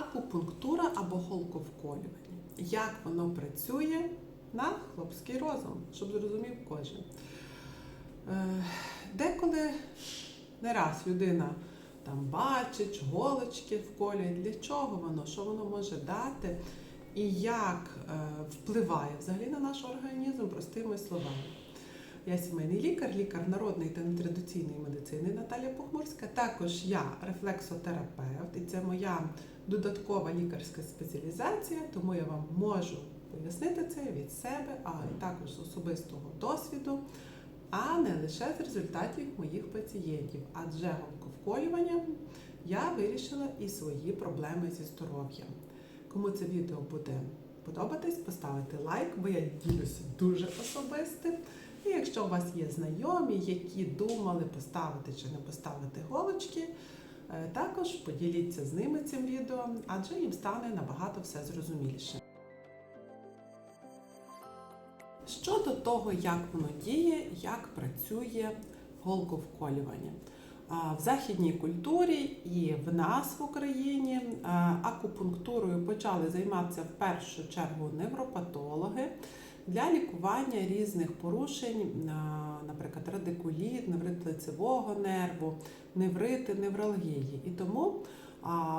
акупунктура або голковколювання. Як воно працює на хлопський розум, щоб зрозумів кожен. Е, Деколи не раз людина там бачить, голочки вколює, для чого воно, що воно може дати, і як е, впливає взагалі на наш організм простими словами. Я сімейний лікар, лікар народної та нетрадиційної медицини Наталія Похмурська. Також я рефлексотерапевт, і це моя додаткова лікарська спеціалізація, тому я вам можу пояснити це від себе, а також з особистого досвіду, а не лише з результатів моїх пацієнтів. Адже голковколюванням я вирішила і свої проблеми зі здоров'ям. Кому це відео буде подобатись, поставити лайк, бо я ділюся дуже особистим. І якщо у вас є знайомі, які думали поставити чи не поставити голочки, е, також поділіться з ними цим відео, адже їм стане набагато все зрозуміліше. Щодо того, як воно діє, як працює голковколювання. В західній культурі і в нас в Україні акупунктурою почали займатися в першу чергу невропатологи для лікування різних порушень, наприклад, радикуліт, неврит лицевого нерву, неврити, невралгії. І тому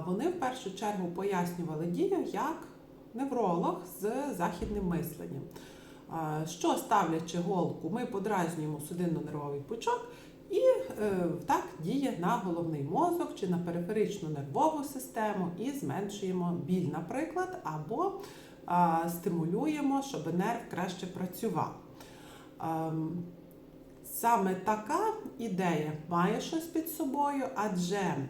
вони в першу чергу пояснювали дію як невролог з західним мисленням. Що ставлячи голку, ми подразнюємо судинно-нервовий пучок і е, так діє на головний мозок чи на периферичну нервову систему і зменшуємо біль, наприклад, або стимулюємо, щоб нерв краще працював. Ем, Саме така ідея має щось під собою, адже е,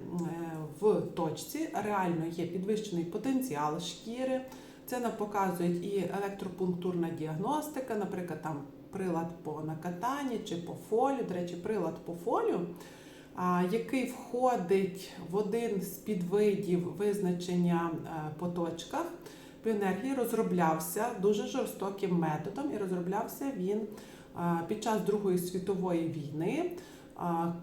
в точці реально є підвищений потенціал шкіри. Це нам показують і електропунктурна діагностика, наприклад, там прилад по накатанні чи по фолію. До речі, прилад по фолію, який входить в один з підвидів визначення е, по точках біоенергії, розроблявся дуже жорстоким методом, і розроблявся він під час Другої світової війни.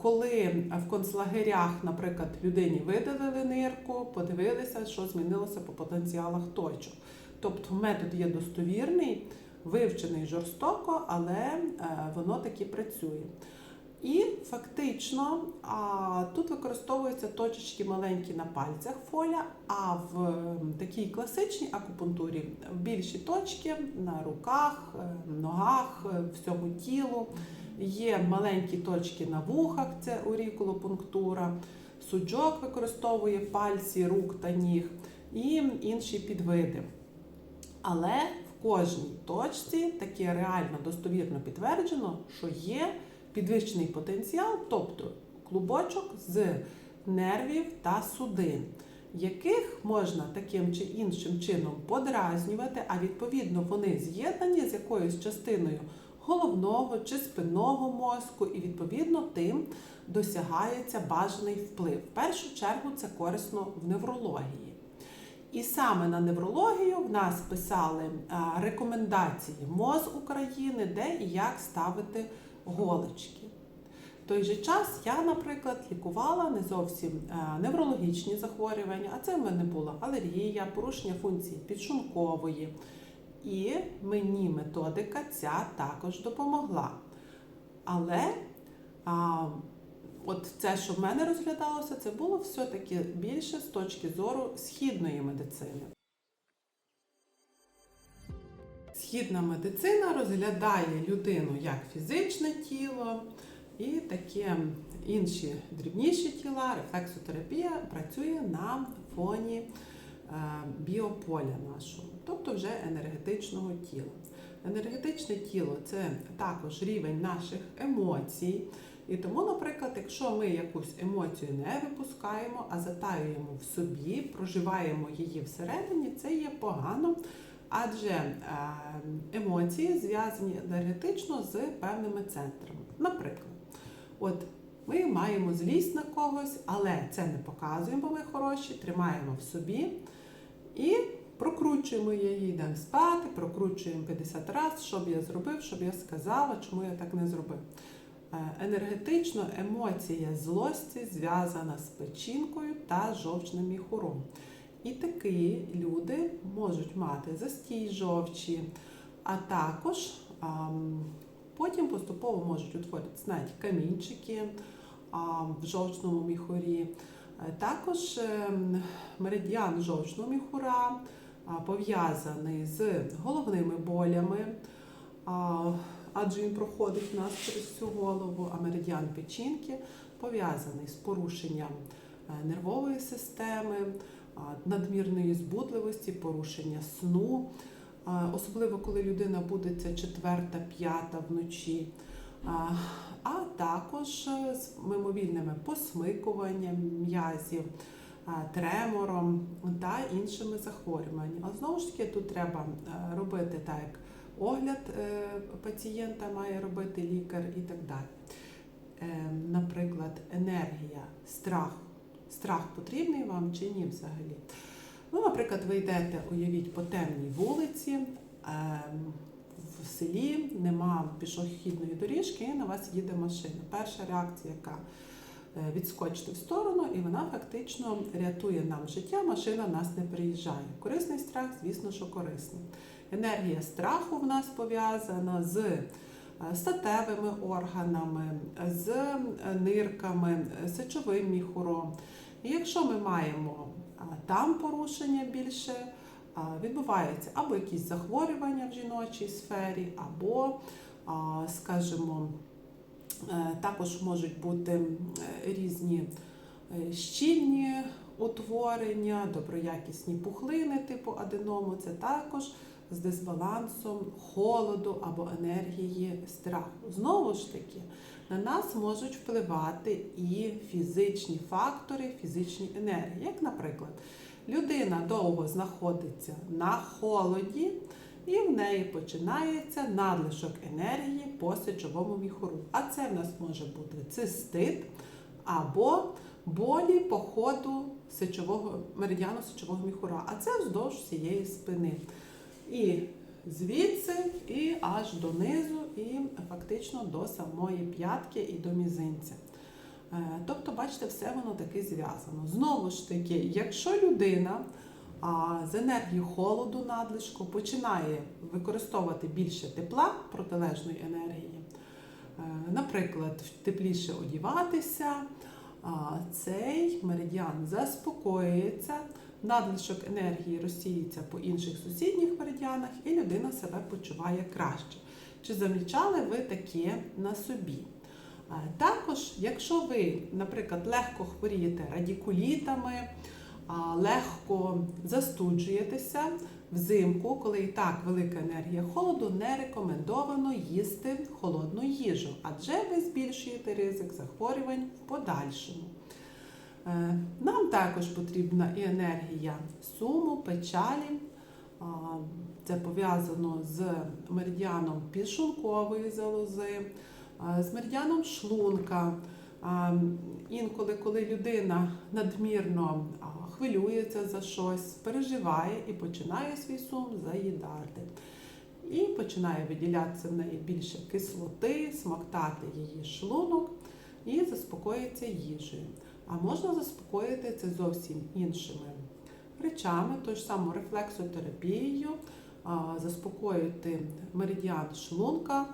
Коли в концлагерях, наприклад, людині видалили нирку, подивилися, що змінилося по потенціалах точок. Тобто метод є достовірний, вивчений жорстоко, але е, воно таки працює. І фактично а, тут використовуються точечки маленькі на пальцях фоля, а в такій класичній акупунктурі більші точки на руках, е, ногах, е, всьому тілу. Є маленькі точки на вухах, це урікулопунктура, суджок використовує пальці рук та ніг і інші підвиди. Але в кожній точці таке реально достовірно підтверджено, що є підвищений потенціал, тобто клубочок з нервів та судин, яких можна таким чи іншим чином подразнювати, а відповідно вони з'єднані з якоюсь частиною головного чи спинного мозку, і відповідно тим досягається бажаний вплив. В першу чергу це корисно в неврології. І саме на неврологію в нас писали рекомендації МОЗ України, де і як ставити голочки. В той же час я, наприклад, лікувала не зовсім неврологічні захворювання, а це в мене була алергія, порушення функції підшлункової. І мені методика ця також допомогла. Але а, от це, що в мене розглядалося, це було все-таки більше з точки зору східної медицини. Східна медицина розглядає людину як фізичне тіло і такі інші дрібніші тіла. Рефлексотерапія працює на фоні е, біополя нашого, тобто вже енергетичного тіла. Енергетичне тіло це також рівень наших емоцій. І тому, наприклад, якщо ми якусь емоцію не випускаємо, а затаюємо в собі, проживаємо її всередині, це є погано, адже е, емоції зв'язані енергетично з певними центрами. Наприклад, от ми маємо злість на когось, але це не показуємо, бо ми хороші, тримаємо в собі і прокручуємо її, йдемо спати, прокручуємо 50 разів, що б я зробив, що б я сказала, чому я так не зробив. Е, Енергетично емоція злості зв'язана з печінкою та жовчним міхуром. І такі люди можуть мати застій жовчі, а також потім поступово можуть утворитися навіть камінчики в жовчному міхурі. Е, Також ем, меридіан жовчного міхура пов'язаний з головними болями, адже він проходить у нас через всю голову, а меридіан печінки пов'язаний з порушенням е, нервової системи, надмірної збудливості, порушення сну, особливо коли людина будеться четверта, п'ята вночі. А, А також з мимовільними посмикуванням м'язів, тремором та іншими захворюваннями. Але знову ж таки, тут треба робити так, як огляд е, пацієнта має робити лікар і так далі. Е, Наприклад, енергія, страх. Страх потрібний вам чи ні взагалі? Ну, наприклад, ви йдете, уявіть, по темній вулиці, ем, в селі нема пішохідної доріжки, і на вас їде машина. Перша реакція, яка е, відскочити в сторону, і вона фактично рятує нам життя. Машина нас не приїжджає. Корисний страх, звісно, що корисний. Енергія страху в нас пов'язана з статевими органами, з е, нирками, е, сечовим міхуром. І якщо ми маємо там порушення більше, а, відбуваються або якісь захворювання в жіночій сфері, або, скажімо, е, також можуть бути е, різні е, щільні утворення, доброякісні пухлини типу аденому. Це також з дисбалансом холоду або енергії страху. Знову ж таки, на нас можуть впливати і фізичні фактори, фізичні енергії. Як, наприклад, людина довго знаходиться на холоді, і в неї починається надлишок енергії по сечовому міхуру. А це в нас може бути цистит або болі по ходу сечового меридіану сечового міхура. А це вздовж всієї спини. І звідси, і аж донизу, і фактично до самої п'ятки і до мізинця. Е, Тобто, бачите, все воно таки зв'язано. Знову ж таки, якщо людина з енергією холоду надлишку починає використовувати більше тепла протилежної енергії, е, наприклад, тепліше одіватися, цей меридіан заспокоюється, надлишок енергії розсіється по інших сусідніх меридіанах, і людина себе почуває краще. Чи замічали ви таке на собі? Також, якщо ви, наприклад, легко хворієте радікулітами, легко застуджуєтеся взимку, коли і так велика енергія холоду, не рекомендовано їсти холодну їжу, адже ви збільшуєте ризик захворювань в подальшому. Е, Нам також потрібна і енергія суму, печалі. Це пов'язано з меридіаном підшлункової залози, з меридіаном шлунка. Інколи, коли людина надмірно хвилюється за щось, переживає і починає свій сум заїдати. І починає виділятися в неї більше кислоти, смоктати її шлунок і заспокоїться їжею. А можна заспокоїти це зовсім іншими речами, тож ж саму рефлексотерапією, заспокоїти меридіан шлунка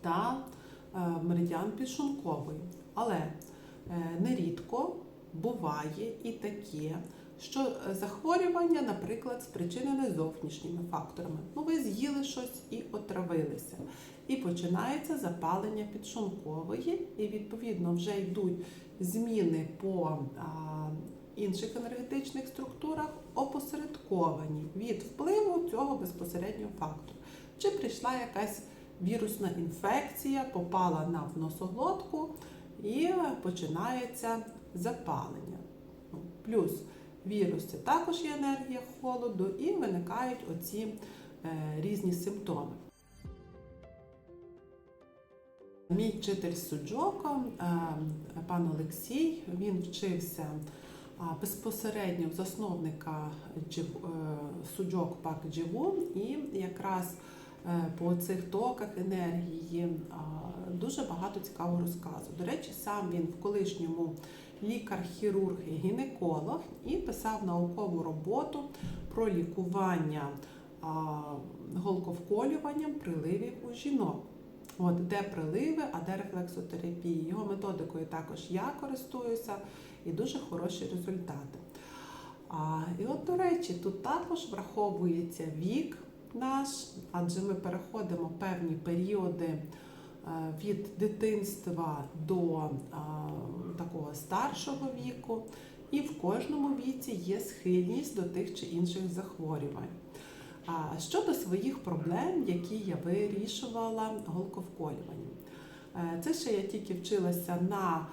та е, меридіан підшлунковий. Але е, нерідко буває і таке, що е, захворювання, наприклад, спричинене зовнішніми факторами. Ну, ви з'їли щось і отравилися. І починається запалення підшлункової, і відповідно вже йдуть зміни по а, інших енергетичних структурах, опосередковані від впливу цього безпосереднього фактору. Чи прийшла якась вірусна інфекція, попала на носоглотку і починається запалення. Ну, Плюс вірус це також є енергія холоду, і виникають оці е, різні симптоми. Мій вчитель суджоко, е, пан Олексій, він вчився безпосередньо в засновника е, суджок Пак Дживу, і якраз по цих токах енергії дуже багато цікавого розказу. До речі, сам він в колишньому лікар-хірург і гінеколог і писав наукову роботу про лікування голковколюванням приливів у жінок. От де приливи, а де рефлексотерапії. Його методикою також я користуюся і дуже хороші результати. А, і от, до речі, тут також враховується вік наш, адже ми переходимо певні періоди від дитинства до такого старшого віку, і в кожному віці є схильність до тих чи інших захворювань. А щодо своїх проблем, які я вирішувала голковколюванням, Е, це ще я тільки вчилася на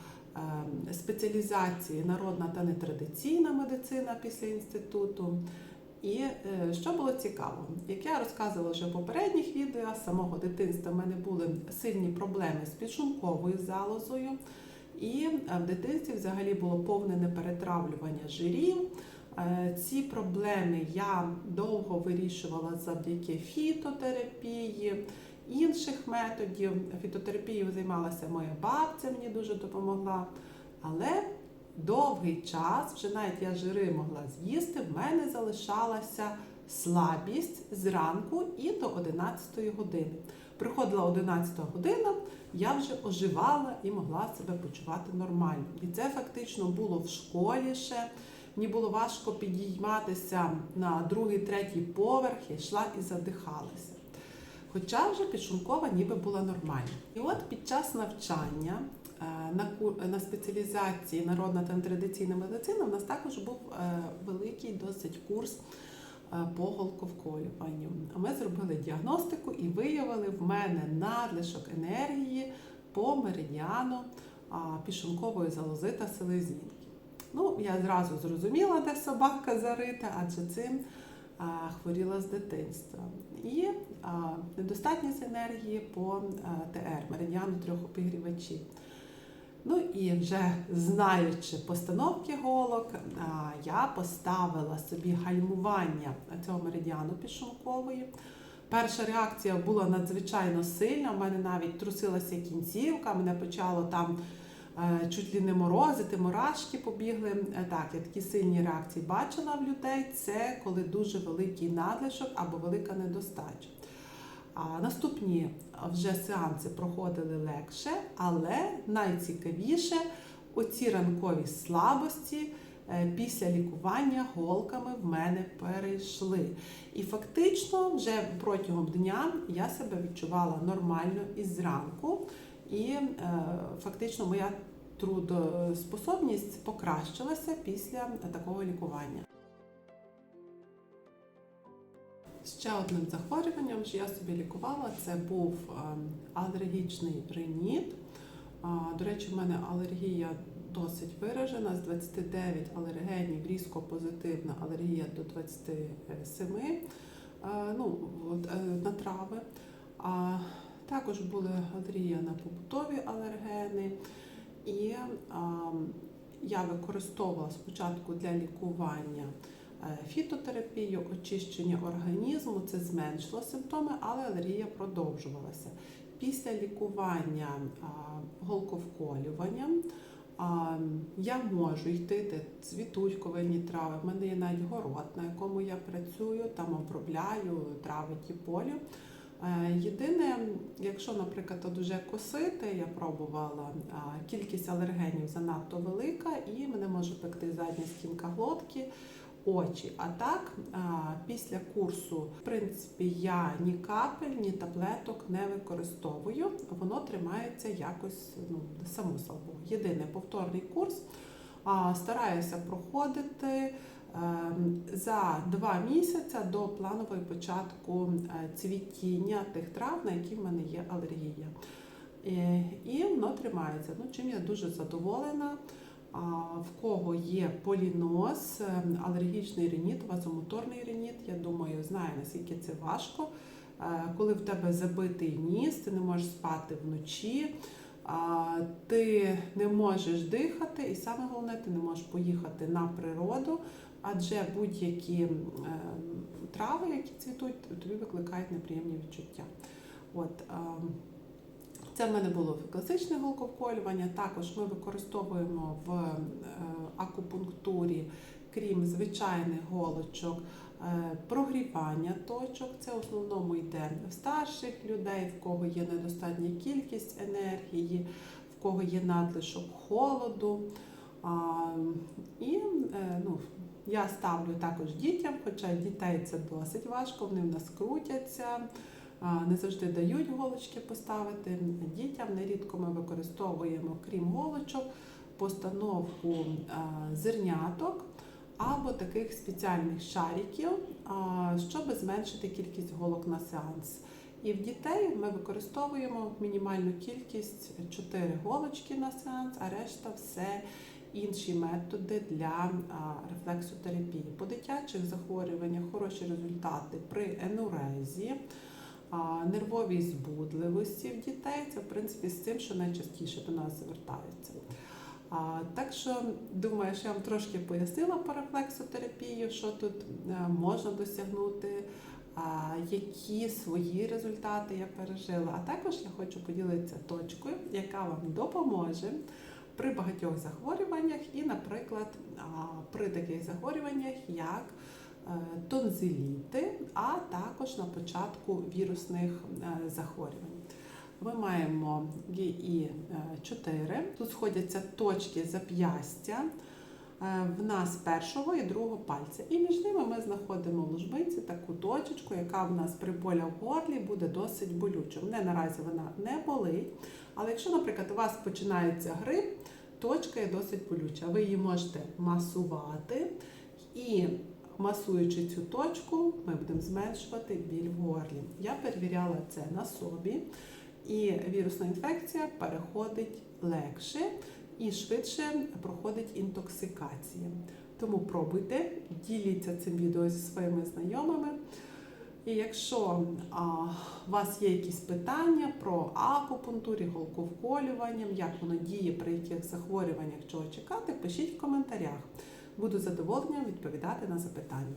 е, спеціалізації народна та нетрадиційна медицина після інституту. І е, що було цікаво, як я розказувала вже в попередніх відео, з самого дитинства в мене були сильні проблеми з підшлунковою залозою, і е, в дитинстві взагалі було повне неперетравлювання жирів. Е, Ці проблеми я довго вирішувала завдяки фітотерапії, інших методів. Фітотерапією займалася моя бабця, мені дуже допомогла. Але довгий час, вже навіть я жири могла з'їсти, в мене залишалася слабість зранку і до 11 години. Приходила 11 година, я вже оживала і могла себе почувати нормально. І це фактично було в школі ще. Мені було важко підійматися на другий, третій поверх, я йшла і задихалася. Хоча вже підшумкова ніби була нормальна. І от під час навчання на, на спеціалізації народна та традиційна медицина в нас також був е, великий досить курс е, по голковколюванню. Ми зробили діагностику і виявили в мене надлишок енергії по меридіану пішункової залози та селезінки. Ну, я зразу зрозуміла, де собака зарита, адже цим хворіла з дитинства. І недостатність енергії по ТР, меридіану трьох обігрівачів. Ну і вже знаючи постановки голок, я поставила собі гальмування цього меридіану пішункової. Перша реакція була надзвичайно сильна. У мене навіть трусилася кінцівка, мене почало там е, чуть ли не морозити, мурашки побігли. Е, Так, я такі сильні реакції бачила в людей. Це коли дуже великий надлишок або велика недостача. А наступні вже сеанси проходили легше, але найцікавіше оці ранкові слабості е, після лікування голками в мене перейшли. І фактично вже протягом дня я себе відчувала нормально і зранку, і е, фактично моя трудоспособність покращилася після такого лікування. Ще одним захворюванням, що я собі лікувала, це був ем, алергічний риніт. До речі, в мене алергія досить виражена. З 29 алергенів різко позитивна алергія до 27 е, ну, от, е, на трави. А також була алергія на побутові алергени. І а, я використовувала спочатку для лікування фітотерапію, очищення організму. Це зменшило симптоми, але алергія продовжувалася. Після лікування голковколюванням я можу йти, де цвітуть ковильні трави. В мене є навіть город, на якому я працюю, там обробляю трави ті полю. Е, Єдине, якщо, наприклад, вже косити, я пробувала, кількість алергенів занадто велика і мене може пекти задня стінка глотки, очі. А так, після курсу, в принципі, я ні капель, ні таблеток не використовую. Воно тримається якось ну, само собою. Єдине повторний курс. Стараюся проходити ем, за два місяці до планової початку е, цвітіння тих трав, на які в мене є алергія. Е, І воно тримається. Ну, чим я дуже задоволена. В кого є поліноз, ем, алергічний реніт, вазомоторний реніт, я думаю, знаю, наскільки це важко. Е, Коли в тебе забитий ніс, ти не можеш спати вночі, ти не можеш дихати, і саме головне, ти не можеш поїхати на природу, адже будь-які ем, трави, які цвітуть, тобі викликають неприємні відчуття. От, ем, Це в мене було класичне голковколювання. Також ми використовуємо в е, акупунктурі, крім звичайних голочок, е, прогрівання точок. Це в основному йде в старших людей, в кого є недостатня кількість енергії, в кого є надлишок холоду. І е, ну, я ставлю також дітям, хоча дітей це досить важко, вони в нас крутяться, не завжди дають голочки поставити. Дітям нерідко ми використовуємо, крім голочок, постановку зерняток або таких спеціальних шариків, щоб зменшити кількість голок на сеанс. І в дітей ми використовуємо мінімальну кількість 4 голочки на сеанс, а решта все інші методи для рефлексотерапії. По дитячих захворюваннях хороші результати при енурезі, нервовій збудливості в дітей. Це в принципі з цим, що найчастіше до нас звертаються. Так що думаю, що я вам трошки пояснила по рефлексотерапію, що тут е, можна досягнути, які свої результати я пережила. А також я хочу поділитися точкою, яка вам допоможе при багатьох захворюваннях, і, наприклад, при таких захворюваннях, як тонзиліти, а також на початку вірусних е, захворювань. Ми маємо ГІ-4. Тут сходяться точки зап'ястя е, в нас першого і другого пальця. І між ними ми знаходимо в ложбинці таку точечку, яка в нас при боля в горлі буде досить болючою. Мене наразі вона не болить. Але якщо, наприклад, у вас починається грип, точка є досить болюча. Ви її можете масувати і масуючи цю точку, ми будемо зменшувати біль в горлі. Я перевіряла це на собі, і вірусна інфекція переходить легше і швидше проходить інтоксикація. Тому пробуйте, діліться цим відео зі своїми знайомими. І якщо а, у вас є якісь питання про акупунктурі, голковколюванням, як воно діє, при яких захворюваннях чого чекати, пишіть в коментарях. Буду задоволенням відповідати на запитання.